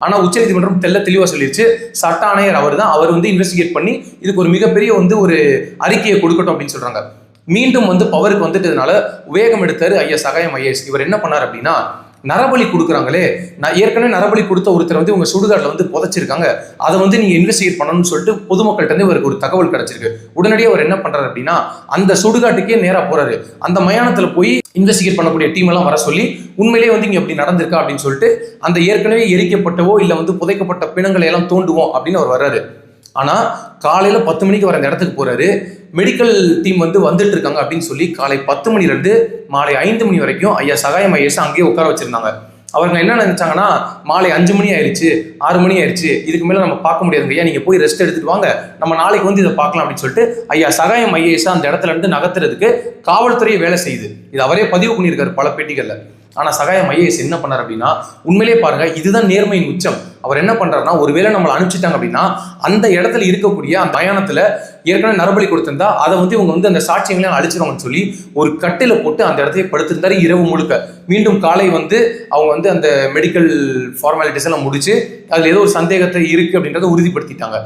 ஆனால் உச்சநீதிமன்றம் தெல்ல தெளிவாக சொல்லிடுச்சு சட்ட ஆணையர் அவர் தான் அவர் வந்து இன்வெஸ்டிகேட் பண்ணி இதுக்கு ஒரு மிகப்பெரிய வந்து ஒரு அறிக்கையை கொடுக்கட்டும் அப்படின்னு சொல்கிறாங்க மீண்டும் வந்து பவருக்கு வந்துட்டதுனால வேகம் எடுத்தார் ஐயா சகாயம் ஐஎஸ் இவர் என்ன பண்ணார் அப்படின்னா நரபலி கொடுக்குறாங்களே. நான் ஏற்கனவே நரபலி கொடுத்த ஒருத்தர் வந்து இவங்க சுடுகாட்டில் வந்து புதைச்சிருக்காங்க. அதை வந்து நீங்க இன்வெஸ்டிகேட் பண்ணணும்னு சொல்லிட்டு பொதுமக்கள்கிட்ட இருந்து இவருக்கு ஒரு தகவல் கிடைச்சிருக்கு. உடனடியாக அவர் என்ன பண்றாரு அப்படின்னா அந்த சுடுகாட்டுக்கே நேரா போறாரு. அந்த மயானத்துல போய் இன்வெஸ்டிகேட் பண்ணக்கூடிய டீம் எல்லாம் வர சொல்லி உண்மையிலேயே வந்து இங்க அப்படி நடந்திருக்கா? அப்படின்னு சொல்லிட்டு அந்த ஏற்கனவே எரிக்கப்பட்டவோ இல்ல வந்து புதைக்கப்பட்ட பிணங்களை எல்லாம் தோண்டுவோம் அப்படின்னு அவர் வர்றாரு. ஆனால் காலையில் பத்து மணிக்கு வர அந்த இடத்துக்கு போகிறாரு மெடிக்கல் டீம் வந்து வந்துட்டு இருக்காங்க அப்படின்னு சொல்லி காலை பத்து மணிலேருந்து மாலை ஐந்து மணி வரைக்கும் ஐயா சகாயம் ஐஎஸ் அங்கேயே உட்கார வச்சுருந்தாங்க. அவங்க என்ன நினைச்சாங்கன்னா மாலை அஞ்சு மணி ஆயிடுச்சு ஆறு மணி ஆயிடுச்சு இதுக்கு மேலே நம்ம பார்க்க முடியாதுங்க. ஐயா நீங்கள் போய் ரெஸ்ட் எடுத்துட்டு வாங்க நம்ம நாளைக்கு வந்து இதை பார்க்கலாம் அப்படின்னு சொல்லிட்டு ஐயா சகாயம் ஐஏஎஸ் அந்த இடத்துல இருந்து நகர்த்துறதுக்கு காவல்துறை வேலை செய்யுது. இது அவரே பதிவு பண்ணியிருக்காரு பல பேட்டிகளில். ஆனால் சகாயம் ஐஏஎஸ் என்ன பண்ணார் அப்படின்னா உண்மையிலே பாருங்க இதுதான் நேர்மையின் உச்சம். அவர் என்ன பண்ணுறாருன்னா ஒருவேளை நம்மளை அனுப்பிச்சிட்டாங்க அப்படின்னா அந்த இடத்துல இருக்கக்கூடிய அந்த மயானத்துல ஏற்கனவே நரபலி கொடுத்திருந்தா அதை வந்து இவங்க வந்து அந்த சாட்சியங்களையும் அழிச்சிருவாங்கன்னு சொல்லி ஒரு கட்டில போட்டு அந்த இடத்தையே படுத்திருந்தாரு இரவு முழுக்க. மீண்டும் காலை வந்து அவங்க வந்து அந்த மெடிக்கல் ஃபார்மாலிட்டிஸ் எல்லாம் முடிச்சு அதில் ஏதோ ஒரு சந்தேகத்தை இருக்கு அப்படின்றத உறுதிப்படுத்திட்டாங்க.